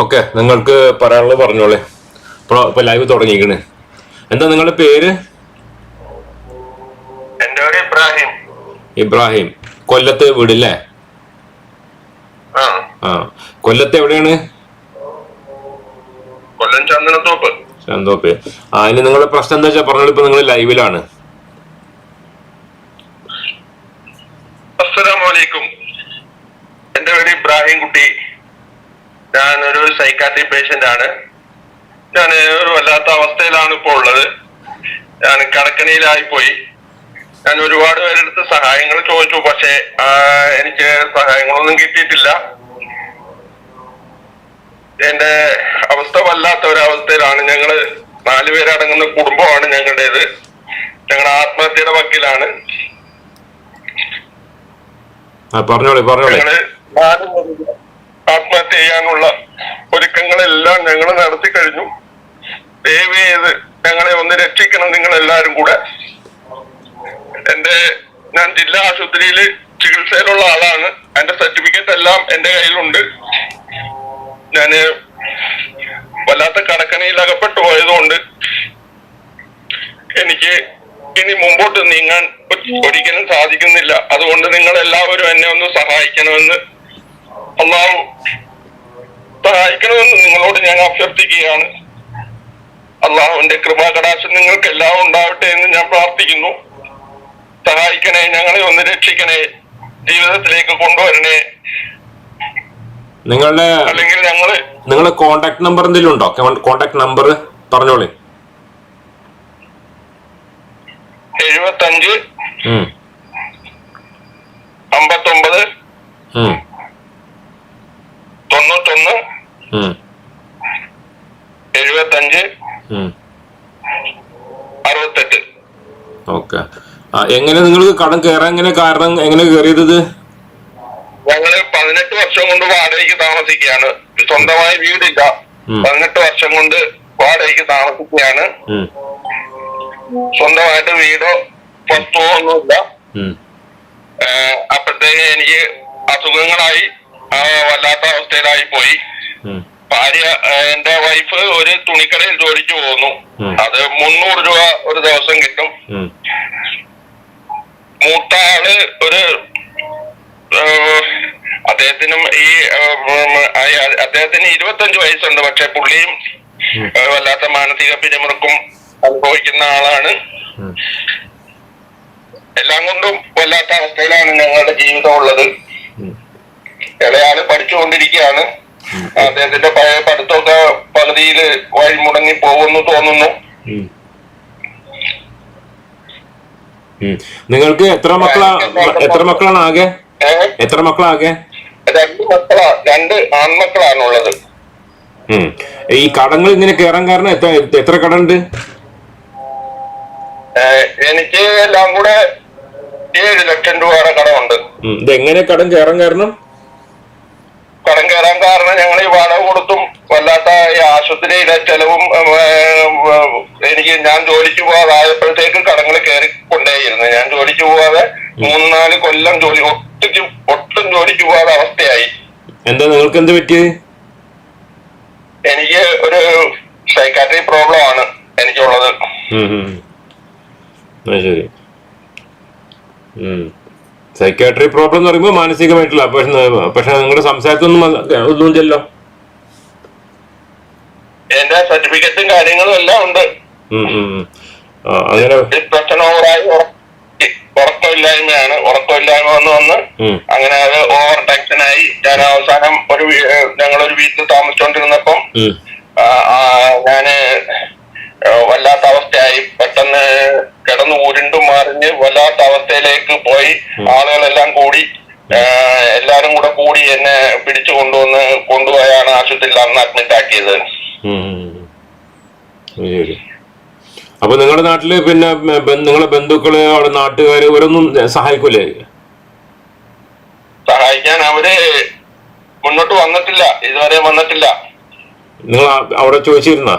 Okay നിങ്ങൾക്ക് പറയാനുള്ളത് പറഞ്ഞോളെ. ഇപ്പോൾ ഇപ്പൊ ലൈവ് തുടങ്ങിയിരിക്കണ്. എന്താ നിങ്ങളുടെ പേര്? എന്റെ പേര് ഇബ്രാഹിം. ഇബ്രാഹിം. കൊല്ലത്ത് വീടില്ലേ ആ. ആ. കൊല്ലത്ത് എവിടെയാണ്? കൊല്ലം ചന്ദനത്തോപ്പ്. ചന്ദനത്തോപ്പ്. ആ ഇനി നിങ്ങളുടെ പ്രശ്നം എന്താ വെച്ചാൽ പറഞ്ഞോളൂ ഇപ്പൊ നിങ്ങൾ ലൈവിലാണ് അസ്സലാമലൈക്കും എന്റെ പേര് ഇബ്രാഹിം കുട്ടി. ഞാൻ ഒരു സൈക്കാട്രി പേഷ്യന്റ് ആണ്. ഞാൻ ഒരു വല്ലാത്ത അവസ്ഥയിലാണ് ഇപ്പോൾ ഉള്ളത്. ഞാൻ കടക്കണിയിലായി പോയി. ഞാൻ ഒരുപാട് പേരെടുത്ത് സഹായങ്ങൾ ചോദിച്ചു പക്ഷേ എനിക്ക് സഹായങ്ങളൊന്നും കിട്ടിയിട്ടില്ല. എന്റെ അവസ്ഥ വല്ലാത്ത ഒരവസ്ഥയിലാണ് ഞങ്ങൾ നാലുപേരടങ്ങുന്ന കുടുംബമാണ് ഞങ്ങളുടേത്. ഞങ്ങളുടെ ആത്മഹത്യയുടെ വക്കീലാണ്. പറഞ്ഞോളി ഞങ്ങൾ ആത്മഹത്യ ചെയ്യാനുള്ള ഒരുക്കങ്ങളെല്ലാം ഞങ്ങൾ നടത്തി കഴിഞ്ഞു. ദയവ് ചെയ്ത് ഞങ്ങളെ ഒന്ന് രക്ഷിക്കണം നിങ്ങൾ എല്ലാവരും കൂടെ. എന്റെ ഞാൻ ജില്ലാ ആശുപത്രിയിൽ ചികിത്സയിലുള്ള ആളാണ്. എന്റെ സർട്ടിഫിക്കറ്റ് എല്ലാം എന്റെ കയ്യിലുണ്ട്. ഞാൻ വല്ലാത്ത കടക്കണിയിൽ അകപ്പെട്ടു പോയതുകൊണ്ട് എനിക്ക് ഇനി മുമ്പോട്ട് നീങ്ങാൻ ഒരിക്കലും സാധിക്കുന്നില്ല. അതുകൊണ്ട് നിങ്ങൾ എല്ലാവരും എന്നെ ഒന്ന് സഹായിക്കണമെന്ന് അള്ളാഹു സഹായിക്കണമെന്ന് നിങ്ങളോട് ഞാൻ അഭ്യർത്ഥിക്കുകയാണ്. അള്ളാഹുവിന്റെ കൃപാകടാശം നിങ്ങൾക്ക് എല്ലാം ഉണ്ടാവട്ടെ എന്ന് ഞാൻ പ്രാർത്ഥിക്കുന്നു. സഹായിക്കണേ ഞങ്ങളെ ഒന്ന് രക്ഷിക്കണേ ജീവിതത്തിലേക്ക് കൊണ്ടുവരണേ. നിങ്ങളുടെ അല്ലെങ്കിൽ ഞങ്ങൾ നിങ്ങളുടെ കോണ്ടാക്ട് നമ്പർ എന്തെങ്കിലും ഉണ്ടോ? കോണ്ടാക്ട് നമ്പർ പറഞ്ഞോളി. എഴുപത്തഞ്ച് അമ്പത്തൊമ്പത് ഉം, തൊണ്ണൂറ്റൊന്ന് ഉം, എഴുപത്തഞ്ച് ഉം. അറുപത്തെട്ട് ഓക്കെ. എങ്ങനെ നിങ്ങൾ കടം കയറാൻ എങ്ങനെ കാരണം എങ്ങനെ കയറിയത്? ഞങ്ങൾ പതിനെട്ട് വർഷം കൊണ്ട് വാടകയ്ക്ക് താമസിക്കുകയാണ്. സ്വന്തമായ വീടില്ല. പതിനെട്ട് വർഷം കൊണ്ട് വാടകയ്ക്ക് താമസിക്കുകയാണ്. സ്വന്തമായിട്ട് വീടോ വസ്തുവോ ഒന്നുമില്ല. അപ്പോഴത്തേക്ക് എനിക്ക് അസുഖങ്ങളായി വല്ലാത്ത അവസ്ഥയിലായി പോയി ഭാര്യ എന്റെ വൈഫ് ഒരു തുണിക്കടയിൽ ജോലിക്ക് പോകുന്നു. അത് മുന്നൂറ് രൂപ ഒരു ദിവസം കിട്ടും. മൂത്ത ആൾ ഒരു അദ്ദേഹത്തിനും ഈ അദ്ദേഹത്തിന് ഇരുപത്തഞ്ച് വയസ്സുണ്ട്. പക്ഷെ പുള്ളിയും വല്ലാത്ത മാനസിക പിരിമുറുക്കും അനുഭവിക്കുന്ന ആളാണ്. എല്ലാം കൊണ്ടും വല്ലാത്ത അവസ്ഥയിലാണ് ഞങ്ങളുടെ ജീവിതം ഉള്ളത്. ഇളയാൾ പഠിച്ചുകൊണ്ടിരിക്കുകയാണ്. അദ്ദേഹത്തിന്റെ പഴയ പഠിത്തമൊക്കെ പകുതിയിൽ വഴിമുടങ്ങി പോകുന്നു തോന്നുന്നു. നിങ്ങൾക്ക് എത്ര മക്കളാ എത്ര മക്കളാണ് ആകെ? എത്ര മക്കളാകെ രണ്ട് മക്കളാ രണ്ട് ആൺമക്കളാണുള്ളത്. ഉള്ളത് ഈ കടങ്ങൾ ഇങ്ങനെ കയറാൻ കാരണം എത്ര എത്ര കടണ്ട്? എനിക്ക് എല്ലാം കൂടെ ഏഴ് ലക്ഷം രൂപയുടെ കടമുണ്ട്. ഇതെങ്ങനെ ഇത് എങ്ങനെ കടം കയറാൻ കാരണം? കടം കയറാൻ കാരണം ഞങ്ങൾ ഈ വാടക കൊടുത്തും വല്ലാത്ത ഈ ആശുപത്രിയിലെ ചെലവും എനിക്ക് ഞാൻ ജോലിക്ക് പോകാതായപ്പോഴത്തേക്ക് കടങ്ങൾ കയറി കൊണ്ടേയിരുന്നു. ഞാൻ ജോലിക്ക് പോവാതെ മൂന്ന് നാല് കൊല്ലം ജോലി ഒട്ടും ഒട്ടും ജോലിക്ക് പോകാതെ അവസ്ഥയായി. എന്താ നിങ്ങൾക്ക് എന്ത് പറ്റി? എനിക്ക് ഒരു സൈക്കാട്രി പ്രോബ്ലം ആണ് എനിക്കുള്ളത്. ശരി. സൈക്കാട്രി പ്രോബ്ലം എന്ന് പറയുമ്പോൾ മാനസികമായിട്ടുള്ള പക്ഷെ പക്ഷെ നിങ്ങളുടെ സംസാരത്തൊന്നും ഒന്നും ചെല്ലോ എന്റെ സർട്ടിഫിക്കറ്റും കാര്യങ്ങളും എല്ലാം ഉണ്ട്. അങ്ങനെ ഡിപ്രഷൻ ഓവറായി ഉറക്കമില്ലായ്മയാണ്. ഉറക്കമില്ലായ്മ വന്ന് വന്ന് അങ്ങനെ അത് ഓവർ ടെൻഷനായി ഞാൻ അവസാനം ഒരു ഞങ്ങളൊരു വീട്ടിൽ താമസിച്ചോണ്ടിരുന്നപ്പം ഞാൻ വല്ലാത്ത അവസ്ഥയായി. പെട്ടെന്ന് കിടന്ന് ഉരുണ്ടു മറിഞ്ഞ് വല്ലാത്ത അവസ്ഥയിലേക്ക് പോയി. ആളുകളെല്ലാം കൂടി എല്ലാരും കൂടെ കൂടി എന്നെ പിടിച്ചു കൊണ്ടുവന്ന് കൊണ്ടുപോയാണ് ആശുപത്രിയിൽ അന്ന് അഡ്മിറ്റ് ആക്കിയത്. അപ്പൊ നിങ്ങളുടെ നാട്ടിൽ പിന്നെ നിങ്ങളുടെ നിങ്ങളെ ബന്ധുക്കൾ അവിടെ നാട്ടുകാര് ഇവരൊന്നും സഹായിക്കൂലേ? സഹായിക്കാൻ അവർ മുന്നോട്ട് വന്നിട്ടില്ല. ഇതുവരെ വന്നിട്ടില്ല. നിങ്ങൾ അവിടെ ചോദിച്ചിരുന്ന?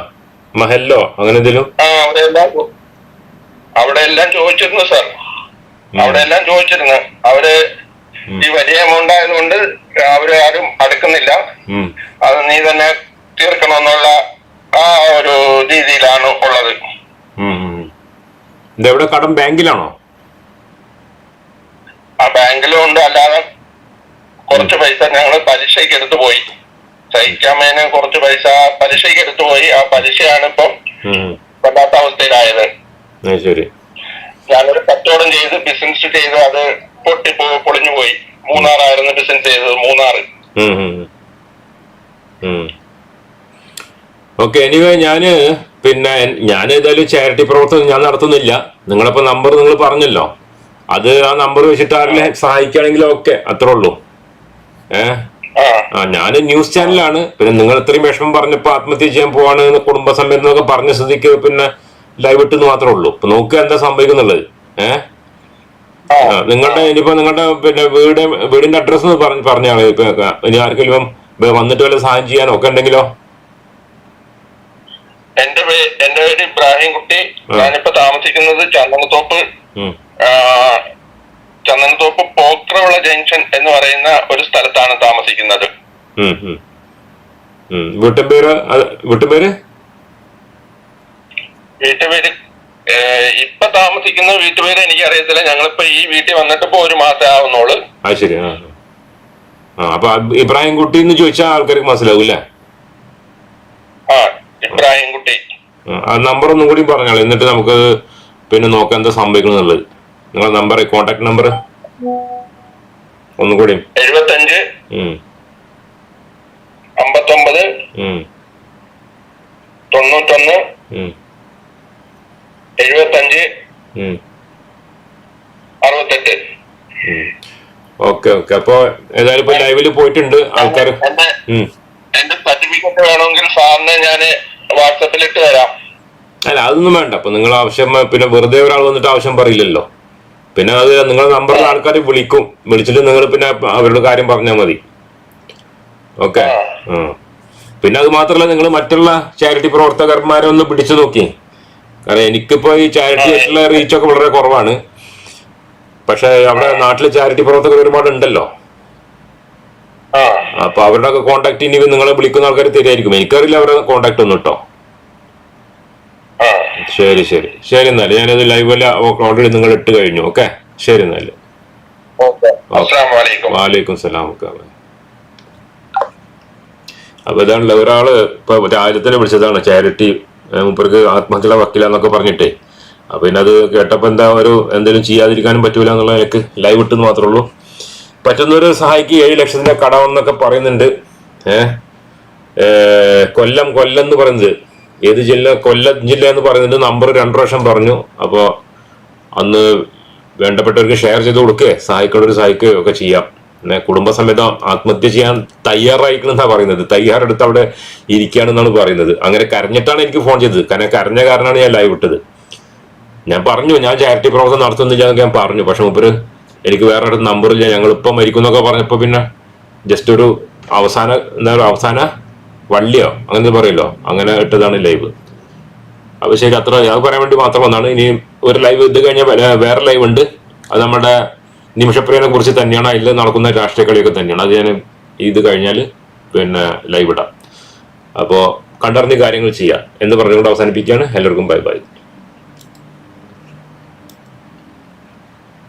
മഹല്ലോ അങ്ങനെ എന്തെങ്കിലും? അവിടെ എല്ലാം അവിടെ എല്ലാം ചോദിച്ചിരുന്നു സാർ അവിടെ എല്ലാം ചോദിച്ചിരുന്നു. അവർ ഈ വലിയ എമൗണ്ട് ആയതുകൊണ്ട് അവർ ആരും അടുക്കുന്നില്ല. അത് നീ തന്നെ തീർക്കണമെന്നുള്ള ആ ഒരു രീതിയിലാണ് ഉള്ളത്. ഇതെവിടെ കടം ബാങ്കിലാണോ? ആ ബാങ്കിലും ഉണ്ട്. അല്ലാതെ കുറച്ച് പൈസ ഞങ്ങൾ പലിശയ്ക്ക് എടുത്തു സഹിക്കാമേന് കുറച്ച് പൈസ പലിശയ്ക്ക് എടുത്തു പോയി. ആ പലിശയാണ് ഇപ്പം. വല്ലാത്ത അവസ്ഥയിലായത്. ശരി. ഞാനൊരു കച്ചവടം ചെയ്ത് ബിസിനസ് ചെയ്ത്. അത് പൊട്ടി പൊളിഞ്ഞു പോയി മൂന്നാറായിരുന്നു ബിസിനസ് ചെയ്തത് മൂന്നാറ്. ഓക്കെ എനിവേ ഞാൻ പിന്നെ ഞാൻ ഏതായാലും ചാരിറ്റി പ്രവർത്തനം ഞാൻ നടത്തുന്നില്ല. നിങ്ങളിപ്പോ നമ്പർ നിങ്ങൾ പറഞ്ഞല്ലോ. അത് ആ നമ്പർ വെച്ചിട്ട് ആരെങ്കിലും സഹായിക്കുകയാണെങ്കിലും ഓക്കെ അത്രേ ഉള്ളൂ. ഏഹ് ആ. ഞാൻ ന്യൂസ് ചാനലാണ്. പിന്നെ നിങ്ങൾ ഇത്രയും വിഷമം പറഞ്ഞപ്പോ ആത്മഹത്യ ചെയ്യാൻ പോവാണ് കുടുംബ കുടുംബസമേതം എന്നൊക്കെ പറഞ്ഞ സ്ഥിതിക്ക് പിന്നെ ലൈവ് ഇട്ടെന്ന് മാത്രമേ ഉള്ളൂ. ഇപ്പൊ നോക്കുക എന്താ സംഭവിക്കുന്നുള്ളത്. ഏഹ് നിങ്ങളുടെ ഇനിയിപ്പോ നിങ്ങളുടെ പിന്നെ വീട് വീടിന്റെ അഡ്രസ് പറഞ്ഞു പറഞ്ഞ് പറഞ്ഞാണ് ഇപ്പൊ ഇനി ആർക്കെങ്കിലും വന്നിട്ട് വല്ല സഹായം ചെയ്യാനോ? ഒക്കെ ഉണ്ടെങ്കിലോ? എന്റെ എന്റെ പേര് ഇബ്രാഹിം കുട്ടി. ഞാനിപ്പോ താമസിക്കുന്നത് ചന്ദനത്തോപ്പ്. ചന്ദനത്തോപ്പ് പോക്രവിള ജംഗ്ഷൻ എന്ന് പറയുന്ന ഒരു സ്ഥലത്താണ് താമസിക്കുന്നത്. വീട്ടുപേര് വീട്ടുപേര്? വീട്ടുപേര് ഇപ്പൊ താമസിക്കുന്ന വീട്ടുപേര് എനിക്ക് അറിയത്തില്ല ഞങ്ങളിപ്പോ ഈ വീട്ടിൽ വന്നിട്ട് ഇപ്പൊ ഒരു മാസം ആവുന്നുള്ളു. അത് ശരി ആ. അപ്പൊ ഇബ്രാഹിം കുട്ടി എന്ന് ചോദിച്ചാൽ ആൾക്കാർക്ക് മനസ്സിലാവൂല്ലേ ആ ഇബ്രാഹിം കുട്ടി. നമ്പർ ഒന്നും കൂടി പറഞ്ഞാളെ. എന്നിട്ട് നമുക്ക് പിന്നെ നോക്കാം എന്താ സംഭവിക്കുന്നുള്ളത് നിങ്ങളുടെ നമ്പർ കോണ്ടാക്ട് നമ്പർ ഒന്നുകൂടി. എഴുപത്തഞ്ച് അമ്പത്തൊമ്പത് തൊണ്ണൂറ്റൊന്ന് എഴുപത്തഞ്ച് അറുപത്തെട്ട്. Okay okay. അപ്പൊ ഏതായാലും ഇപ്പൊ ലൈവിൽ പോയിട്ടുണ്ട് ആൾക്കാർ എന്റെ എന്റെ സർട്ടിഫിക്കറ്റ് വേണമെങ്കിൽ സാറിന് ഞാൻ വാട്സപ്പിൽ ഇട്ട് തരാം. അല്ല അതൊന്നും വേണ്ട. അപ്പൊ നിങ്ങൾ ആവശ്യം പിന്നെ വെറുതെ ഒരാൾ വന്നിട്ട് ആവശ്യം പറയില്ലല്ലോ. പിന്നെ അത് നിങ്ങളുടെ നമ്പറിൽ ആൾക്കാർ വിളിക്കും. വിളിച്ചിട്ട് നിങ്ങൾ പിന്നെ അവരുടെ കാര്യം പറഞ്ഞാൽ മതി. ഓക്കെ പിന്നെ അത് മാത്രമല്ല നിങ്ങൾ മറ്റുള്ള ചാരിറ്റി പ്രവർത്തകന്മാരെ ഒന്ന് പിടിച്ചു നോക്കി. കാരണം എനിക്കിപ്പോ ഈ ചാരിറ്റി ആയിട്ടുള്ള റീച്ച് ഒക്കെ വളരെ കുറവാണ്. പക്ഷെ അവിടെ നാട്ടിൽ ചാരിറ്റി പ്രവർത്തകർ ഒരുപാട് ഉണ്ടല്ലോ. അപ്പൊ അവരുടെ ഒക്കെ കോണ്ടാക്ട് ഇനി നിങ്ങളെ വിളിക്കുന്ന ആൾക്കാർ തരുമായിരിക്കും എനിക്കറിയില്ല അവരുടെ കോണ്ടാക്ട് ഒന്നും കേട്ടോ ശരി ശരി. ശരി എന്നാൽ ഞാനത് ലൈവ് ഓൾറെഡി നിങ്ങൾ ഇട്ട് കഴിഞ്ഞു ഓക്കെ ശരി എന്നാൽ. വലൈക്കും സലാം അപ്പൊ ഇതാണല്ലോ ഒരാൾ ഇപ്പൊ രാജ്യത്തിനെ വിളിച്ചതാണ് ചാരിറ്റി മുപ്പർക്ക് ആത്മഹത്യയുടെ വക്കിലാന്നൊക്കെ പറഞ്ഞിട്ടേ. അപ്പൊ പിന്നെ അത് കേട്ടപ്പോ എന്താ ഒരു എന്തെങ്കിലും ചെയ്യാതിരിക്കാനും പറ്റൂല എന്നുള്ള എനിക്ക് ലൈവ് ഇട്ടെന്ന് മാത്രമേ ഉള്ളൂ. പറ്റുന്നൊരു സഹായിക്ക് ഏഴ് ലക്ഷത്തിന്റെ കടമെന്നൊക്കെ പറയുന്നുണ്ട്. ഏഹ് കൊല്ലം കൊല്ലം എന്ന് പറയുന്നത്. ഏത് ജില്ല കൊല്ലം ജില്ല എന്ന് പറയുന്നത് നമ്പർ രണ്ടു പ്രാവശ്യം പറഞ്ഞു. അപ്പോൾ അന്ന് വേണ്ടപ്പെട്ടവർക്ക് ഷെയർ ചെയ്ത് കൊടുക്കുകയോ സഹായിക്കുന്നവർ സഹായിക്കുകയോ ഒക്കെ ചെയ്യാം. പിന്നെ കുടുംബസമേതം ആത്മഹത്യ ചെയ്യാൻ തയ്യാറായിക്കണെന്നാണ് പറയുന്നത്. തയ്യാറെടുത്ത് അവിടെ ഇരിക്കുകയാണെന്നാണ് പറയുന്നത്. അങ്ങനെ കരഞ്ഞിട്ടാണ് എനിക്ക് ഫോൺ ചെയ്തത്. കാരണം കരഞ്ഞ കാരണമാണ് ഞാൻ ലൈവ് ഇട്ടത്. ഞാൻ പറഞ്ഞു ഞാൻ ചാരിറ്റി പ്രവർത്തനം നടത്തുന്നില്ല എന്നൊക്കെ ഞാൻ പറഞ്ഞു. പക്ഷെ മുപ്പര് എനിക്ക് വേറെ ഒരു നമ്പറില്ല ഞങ്ങൾ ഇപ്പം മരിക്കുന്നൊക്കെ പറഞ്ഞപ്പോൾ പിന്നെ ജസ്റ്റ് ഒരു അവസാന എന്താ പറയുക അവസാന വള്ളിയോ? അങ്ങനെ പറയല്ലോ? അങ്ങനെ ഇട്ടതാണ് ലൈവ് അപ്പൊ ശരി അത്ര അത് പറയാൻ വേണ്ടി മാത്രം വന്നാണ് ഇനി ഒരു ലൈവ് ഇത് കഴിഞ്ഞാൽ വേറെ ലൈവ് ഉണ്ട്. അത് നമ്മുടെ നിമിഷപ്രിയനെ കുറിച്ച് തന്നെയാണ്. അതിൽ നടക്കുന്ന രാഷ്ട്രീയ കളിയൊക്കെ തന്നെയാണ്. അത് ഞാൻ ഇത് കഴിഞ്ഞാൽ പിന്നെ ലൈവ് ഇടാം. അപ്പോൾ കണ്ടറിഞ്ഞ് കാര്യങ്ങൾ ചെയ്യാം എന്ന് പറഞ്ഞുകൊണ്ട് അവസാനിപ്പിക്കുകയാണ്. എല്ലാവർക്കും ബൈ ബൈ